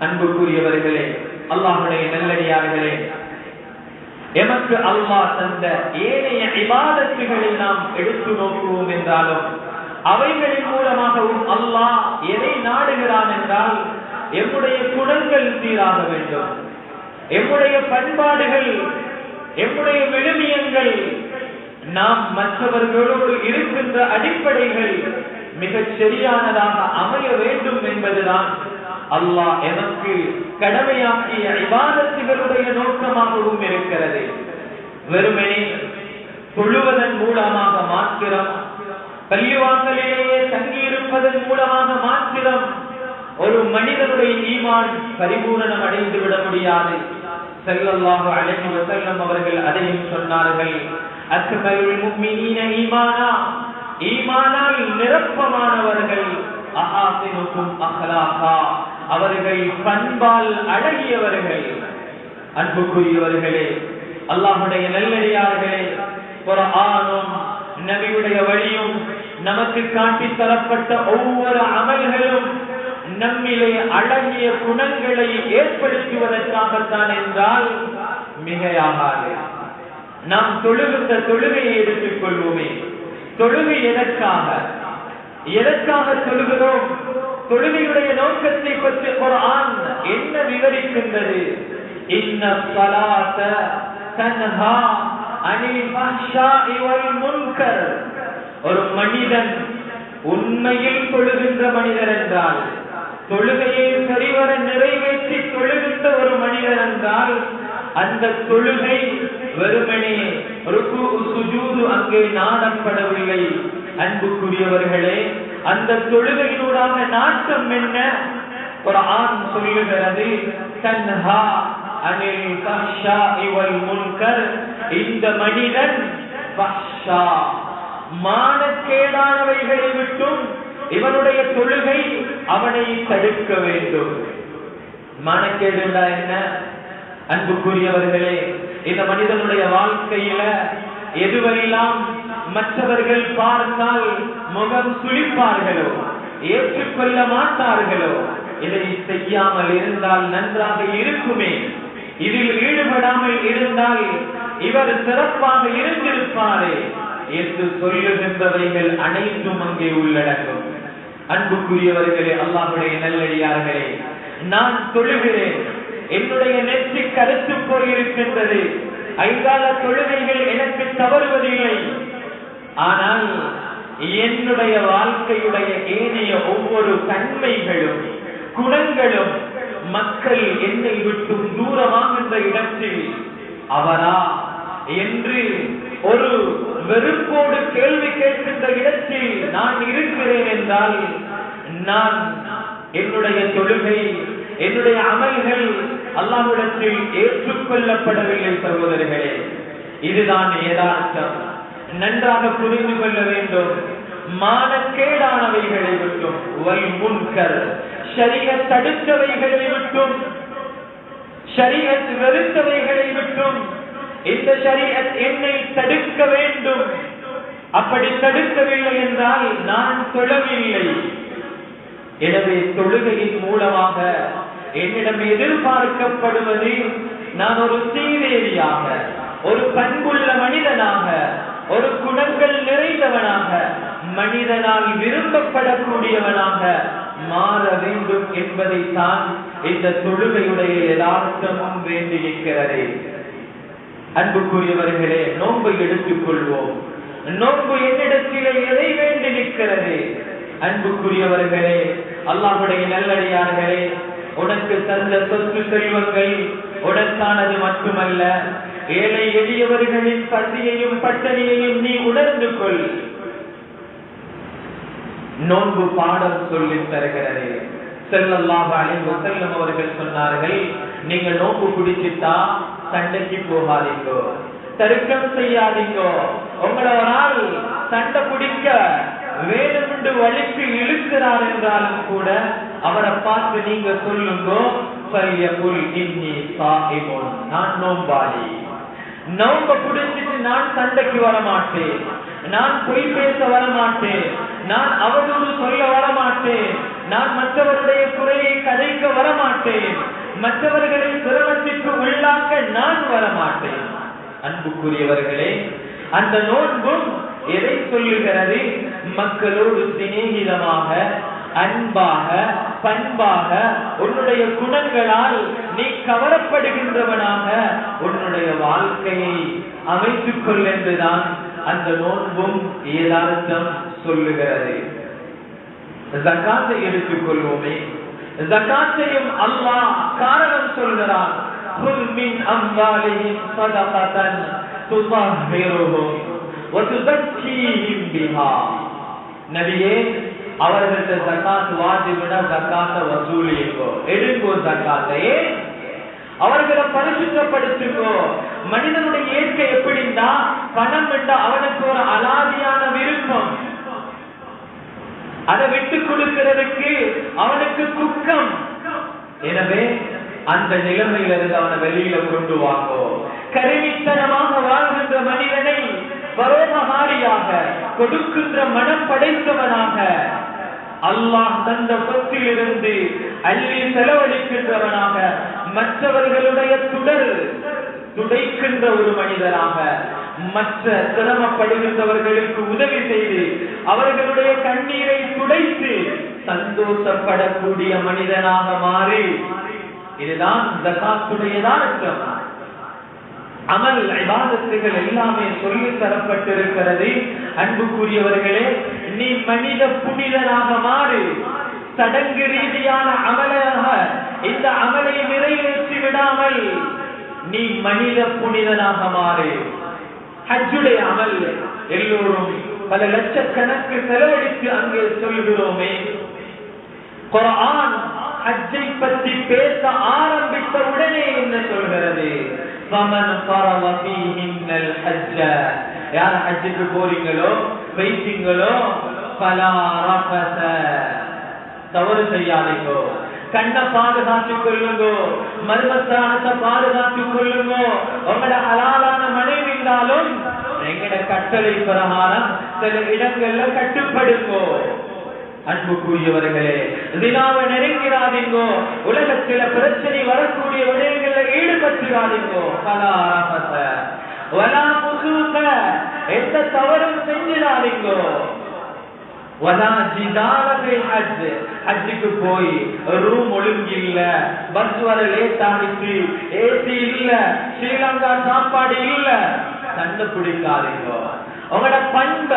அன்புக்குரியவர்களே அல்லாஹுடைய நல்லடியார்களே எமக்கு அல்லாஹ் தந்த ஏனைய இபாதத்துகளை நாம் எடுத்து நோக்குவோம் என்றாலும் அவைகளின் மூலமாகவும் அல்லாஹ் எதை நாடுகிறான் என்றால் எம்முடைய குணங்கள் சீராக வேண்டும். எம்முடைய பண்பாடுகள் எம்முடைய விழுமியங்கள் நாம் மற்றவர்களோடு இருக்கின்ற அடிப்படைகள் மிகச் சரியானதாக அமைய வேண்டும் என்பதுதான் அல்லாஹ் எனக்கு கடமையாக்கிய இபாதத்துகளுடைய நோக்கமாகவும் இருக்கிறது. வெறுமனே தொழுவதன் மூலமாக மாத்திரம் பள்ளிவாசலிலேயே தங்கியிருப்பதன் மூலமாக மாத்திரம் ஒரு மனிதனுடைய ஈமான் பரிபூரணம் அடைந்து விட முடியாது. செல்லல்லாக அழைத்து வஸல்லம் அவர்கள் அதையும் சொன்னார்கள். அக்மலுல் முக்மினீன ஈமானா? ஈமானால் நிரப்பமானவர்கள் அஹாசினுக்கும் அஹ்லாகா. அவர்கள் பண்பால் அழகியவர்கள் அன்புக்குரியவர்களே அல்லாஹுடைய ஒரு ஆணம் நபியுடைய வழியும் நமக்கு காட்டி தரப்பட்ட ஒவ்வொரு அமல்களும் நம்மிலே அழகிய குணங்களை ஏற்படுத்துவதற்காகத்தான் என்றால் மிகையாகாது. நாம் தொழுகின்ற தொழுகையை எடுத்துக் கொள்வோமே தொழுகை எதற்காக? எதற்காக தொழுகிறோம்? தொழுகையுடைய நோக்கத்தை பற்றி ஒரு ஆண் என்ன விவரிக்கின்றது? இன்ன ஸலாத்த தன்ஹா அனில் ஃபஹ்ஷாஇ வல் முன்கர். ஒரு மனிதன் உண்மையில் தொழுகின்ற மனிதர் என்றால் தொழுகையை சரிவர நிறைவேற்றி தொழுகின்ற ஒரு மனிதர் என்றால் அந்த தொழுகை வெறுமனே ருக்கு சுஜூது அங்கே நாடப்படவில்லை. அன்புக்குரியவர்களே அந்த தொழுகையினூடாக நாட்டம் என்ன? ஒரு ஆண் சொல்லுகிறது தன்ஹா அனில் ஃபஹ்ஷாஇ வல் முன்கர் இந்த மனிதன் ஃபஹ்ஷா. மானக்கேடானவைகளை விட்டும் இவனுடைய தொழுகை அவனை தடுக்க வேண்டும். மானக்கேடு என்ன? அன்புக்குரியவர்களே இந்த மனிதனுடைய வாழ்க்கையில எதுவெல்லாம் மற்றவர்கள் பார்த்தால் முகம் சுழிப்பார்களோ? ஏற்றுக்கொள்ள மாட்டார்களோ? இதை செய்யாமல் இருந்தால் நன்றாக இருக்குமே. இதில் ஈடுபடாமல் இருந்தால் இவர் சிறப்பாக இருந்திருப்பாரே என்று சொல்லுகின்றவைகள் அனைத்தும் அங்கே உள்ளடங்கும். அன்புக்குரியவர்களே அல்லாஹுடைய நல்லடியார்களே நான் தொழுகிறேன் என்னுடைய நெற்றி கருத்து போயிருக்கின்றது ஐந்தால தொழுகைகள் எனக்கு தவறுவதில்லை. ஆனால் என்னுடைய வாழ்க்கையுடைய ஏனைய ஒவ்வொரு தன்மைகளும் குணங்களும் மக்கள் என்னை விட்டு தூரமாகின்ற இடத்தில் அவரா என்று ஒரு வெறுப்போடு கேள்வி கேட்கின்ற இடத்தில் நான் இருக்கிறேன் என்றால் நான் என்னுடைய தொழுகை என்னுடைய அமல்கள் அல்லாவிடத்தில் ஏற்றுக்கொள்ளப்படவில்லை சகோதரர்களே. இதுதான் ஏதார்த்தம் நன்றாக புரிந்து கொள்ள வேண்டும். மானக்கேடானவைகளை விட்டும் வை முன்கர் ஷரிய தடுத்தவைகளை விட்டும் ஷரியத் வெறுத்தவைகளை விட்டும் இந்த ஷரியத் என்னை தடுக்க வேண்டும். அப்படி தடுக்கவில்லை என்றால் நான் தொழவில்லை. எனவே தொழுகையின் மூலமாக என்னிடம் எதிர்பார்க்கப்படுவது நான் ஒரு சீதேவியாக ஒரு பண்புள்ள மனிதனாக ஒரு குணங்கள் மனிதனாகி விரும்பப்படக்கூடியவனாக மாற வேண்டும் என்பதைத்தான் இந்த தொழுகையுடைய யதார்த்தமும் வேண்டியிருக்கிறது. அன்புக்குரியவர்களே நோன்பை எடுத்துக் கொள்வோம் நோன்பு என்னிடத்திலே எதை வேண்டி நிற்கிறது அன்புக்குரியவர்களே அல்லாஹுடைய நல்லடியார்களே உனக்கு தந்த சொத்து செல்வங்கள் உனக்கானது மட்டுமல்ல ஏழை எளியவர்களின் பசியையும் பட்டணியையும் நீ உணர்ந்து கொள். நோன்பு பாடம் சொல்லி தருகிறது. செல்லல்லாக அலைஹி செல்லும் அவர்கள் சொன்னார்கள் நீங்க நோன்பு பிடிச்சிட்டா சண்டைக்கு போகாதீங்கோ தருக்கம் செய்யாதீங்கோ உங்களை ஒரு ஆள் சண்டை பிடிக்க வேணுமென்று வழிக்கு இழுக்கிறார் என்றாலும் கூட அவரை பார்த்து நீங்க சொல்லுங்கோ பையபுல் இன்னி சாகிபோன் நான் நோம்பாளி நம்ப பிடிச்சிட்டு நான் சண்டைக்கு வர மாட்டேன் நான் பொய் பேச வர மாட்டேன் நான் அவதூறு சொல்ல வர மாட்டேன் நான் மற்றவருடைய குறையை கதைக்க வர மாட்டேன் வரமாட்டேன். மற்றவர்களை சிரமத்திற்கு உள்ளாக்க நான் வரமாட்டேன். அன்புக்குரியவர்களே அந்த நோன்பும் எதை சொல்லுகிறது? மக்களோடு சிநேகிதமாக அன்பாக பண்பாக உன்னுடைய குணங்களால் நீ கவரப்படுகின்றவனாக உன்னுடைய வாழ்க்கையை அமைத்துக் கொள் என்றுதான் அந்த நோன்பும் ஏதார்த்தம் சொல்லுகிறது. ஜக்காத்தை எடுத்துக் கொள்வோமே. ஜக்காத்தையும் அல்லாஹ் காரணம் சொல்கிறான் நபியே அவர்களுக்கு ஜக்காத் வாஜிபிடம் ஜக்காத்த வசூலிங்கோ எடுங்கோ ஜக்காத்தையே அவர்களை பரிசுத்தப்படுத்துங்கோ. மனிதனுடைய இயற்கை எப்படின்னா பணம் விட்ட அவனுக்கு ஒரு அலாதியான விருப்பம். அதை விட்டு கொடுக்கிறதுக்கு அவனுக்கு துக்கம் எனவே அந்த நிலைமையிலிருந்து அவனை வெளியில கொண்டு வாங்கோ. கருவித்தனமாக வாழ்கின்ற மனிதனை பரோபகாரியாக கொடுக்கின்ற மனம் படைத்தவனாக அல்லாஹ் தந்த சொத்திலிருந்து அள்ளி செலவழிக்கின்றவனாக மற்றவர்களுடைய துடல் துடைக்கின்ற ஒரு மனிதனாக மற்ற சிரமப்படுகின்றவர்களுக்கு உதவி செய்து அவர்களுடைய கண்ணீரை துடைத்து சந்தோஷப்படக்கூடிய மனிதனாக மாறி. இதுதான் ஜகாத்துடையதான் அர்த்தம் அமல் விவாதத்துகள் எல்லாமே சொல்லி தரப்பட்டிருக்கிறது. அன்புக்குரியவர்களே நீ மனித புனிதனாக மாறு. சடங்கு ரீதியான அமலாக இந்த அமலை நிறைவேற்றி விடாமல் நீ மனித புனிதனாக மாறு. ஹஜ்ஜுடைய அமல் எல்லோரும் பல லட்சக்கணக்கு செலவழித்து அங்கே சொல்கிறோமே குரான் ஹஜ்ஜை பற்றி பேச ஆரம்பித்த உடனே என்ன சொல்கிறது? ஃபமன் ஃபரவ ஃபீஹின்னல் ஹஜ்ஜ யார் ஹஜ்ஜுக்கு போறீங்களோ வைத்தீங்களோ ஃபலா ரஃபஸ தவறு செய்யாதீங்கோ. கண்ணை பாதுகாத்துக் கொள்ளுங்கோ. மர்மஸ்தானத்தை பாதுகாத்துக் கொள்ளுங்கோ. உங்களோட அலாலான மனைவி இருந்தாலும் எங்கட கட்டளை பிரகாரம் சில இடங்கள்ல கட்டுப்படுங்கோ. அன்புக்குரியவர்களே தினாவை நெருங்கிறாதீங்கோ உலகத்தில பிரச்சனை வரக்கூடிய விடயங்கள்ல ஈடுபட்டுறாதீங்கோ கலாரபச வலா முசூக எந்த தவறும் செஞ்சிடாதீங்கோ. ஹஜ்ஜுக்கு போய் ரூம் ஒழுங்கு இல்ல பஸ் வர லேட் ஆகிச்சு ஏசி இல்ல. ஸ்ரீலங்கா சாப்பாடு இல்ல. சண்டை பிடிக்காதீங்கோ உங்களோட பண்ப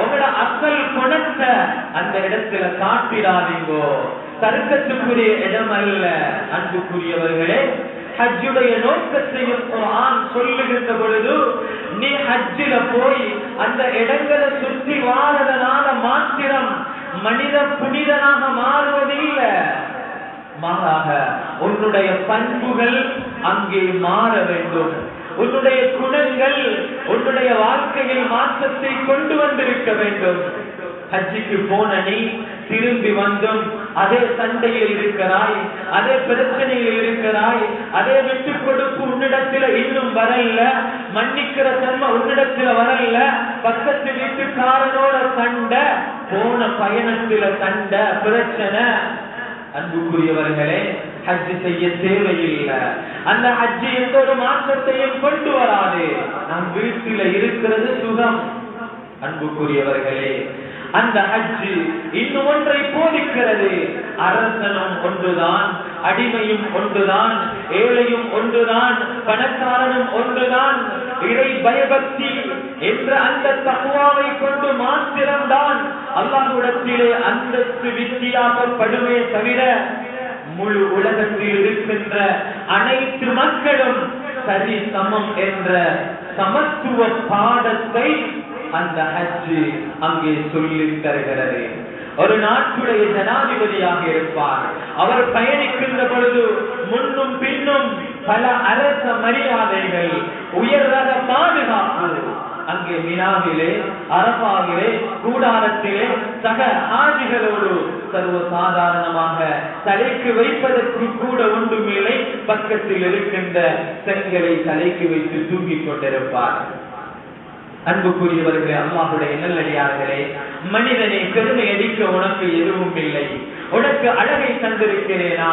உங்களோட அசல் குணத்தை அந்த இடத்துல காட்டிடாதீங்கோ. தர்க்கத்துக்குரிய இடம் அல்ல அன்புக்குரியவர்களே. ஹஜ்ஜுடைய நோக்கத்தையும் குர்ஆன் சொல்லுகின்ற பொழுது நீ ஹஜ்ஜில போய் அந்த இடங்களை சுற்றி வாழதனால மாத்திரம் மனித புனிதனாக மாறுவது இல்லை. மாறாக உன்னுடைய பண்புகள் அங்கே மாற வேண்டும். உன்னுடைய குணங்கள் உன்னுடைய வாழ்க்கை மாற்றத்தை கொண்டு வந்திருக்க வேண்டும். ஹஜ்ஜிக்கு போன நீ திரும்பி வந்தும் அதே சண்டையில் இருக்கிறாய் அதே பிரச்சனையில் இருக்கிறாய் அதே விட்டு கொடுப்பு உன்னிடத்துல இன்னும் வரல மன்னிக்கிற தன்மை உன்னிடத்துல வரல பக்கத்து வீட்டுக்காரனோட சண்டை போன பயணத்துல சண்டை பிரச்சனை. அன்புக்குரியவர்களே ஹஜ் செய்ய தேவையில்லை. அந்த ஹஜ் எந்த ஒரு மாற்றத்தையும் கொண்டு வராது. நம் வீட்டில் இருக்கிறது சுகம். அன்புக்குரியவர்களே அந்த ஹஜ்ஜு இன்னும் ஒன்றை போதிக்கிறது. அரசனும் ஒன்றுதான் அடிமையும் ஒன்றுதான் ஏழையும் ஒன்றுதான் பணக்காரனும் ஒன்றுதான். இறை பயபக்தி என்ற அந்த தகுவாவை கொண்டு மாத்திரம்தான் அல்லாஹ்விடத்திலே அந்தஸ்து வித்தியாசப்படுமே தவிர முழு உலகத்தில் இருக்கின்ற அனைத்து மக்களும் சரி சமம் என்ற சமத்துவ பாடத்தை அந்த ஹஜ்ஜு அங்கே சொல்லி தருகிறது. ஒரு நாட்டுடைய ஜனாதிபதியாக இருப்பார். அவர் பயணிக்கின்ற பொழுது முன்னும் பின்னும் பல அரச மரியாதைகள் உயர்ரக பாதுகாப்பு அங்கே மினாவிலே அரபாவிலே கூடாரத்திலே சக ஆஜிகளோடு சர்வ சாதாரணமாக தலைக்கு வைப்பதற்கு கூட ஒன்றுமில்லை. பக்கத்தில் இருக்கின்ற செங்கலை தலைக்கு வைத்து தூங்கிக் கொண்டிருப்பார். அன்புக்குரியவர்களே அம்மாவுடைய நல்லடியார்களே மனிதனை பெருமை அடிக்க உனக்கு எதுவும் இல்லை உனக்கு அழகை தந்திருக்கிறேனா?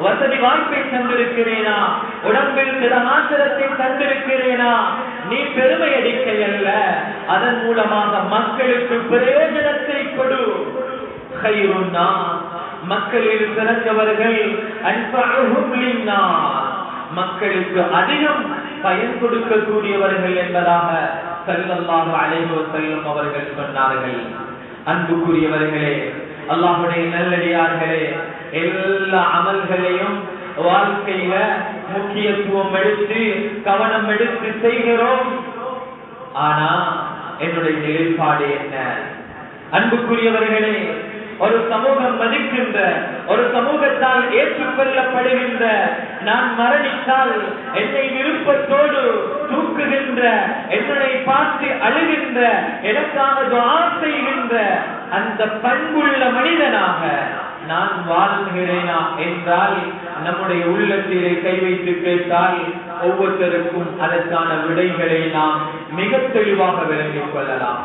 வசதி வாய்ப்பை தந்திருக்கிறேனா? உடம்பில் திடமாத்திரத்தை தந்திருக்கிறேனா? நீ பெருமை அடிக்கை அல்ல அதன் மூலமாக மக்களுக்கு பிரயோஜனத்தை கொடு. கைருன்னா மக்களில் சிறந்தவர்கள் மக்களுக்கு அதிகம் பயன் கொடுக்கக்கூடியவர்கள் என்பதாக செல்லல்லாக அலைவோ செல்லும் அவர்கள் சொன்னார்கள். அன்புக்குரியவர்களே அல்லாஹுடைய நல்லடியார்களே எல்லா அமல்களையும் வாழ்க்கையில முக்கியத்துவம் எடுத்து கவனம் எடுத்து செய்கிறோம். ஆனா என்னுடைய நிலைப்பாடு என்ன? அன்புக்குரியவர்களே ஒரு சமூகம் மதிக்கின்ற ஒரு சமூகத்தால் ஏற்றுக்கொள்ளப்படுகின்ற நான் மரணித்தால் என்னை விருப்பத்தோடு தூக்குகின்ற என்னை பார்த்து அழுகின்ற எனக்காக துவா செய்கின்ற அந்த பண்புள்ள மனிதனாக நான் வாழ்கிறேனா என்றால் நம்முடைய உள்ளத்திலே கை வைத்து கேட்டால் ஒவ்வொருத்தருக்கும் அதற்கான விடைகளை நாம் மிக தெளிவாக விளங்கிக் கொள்ளலாம்.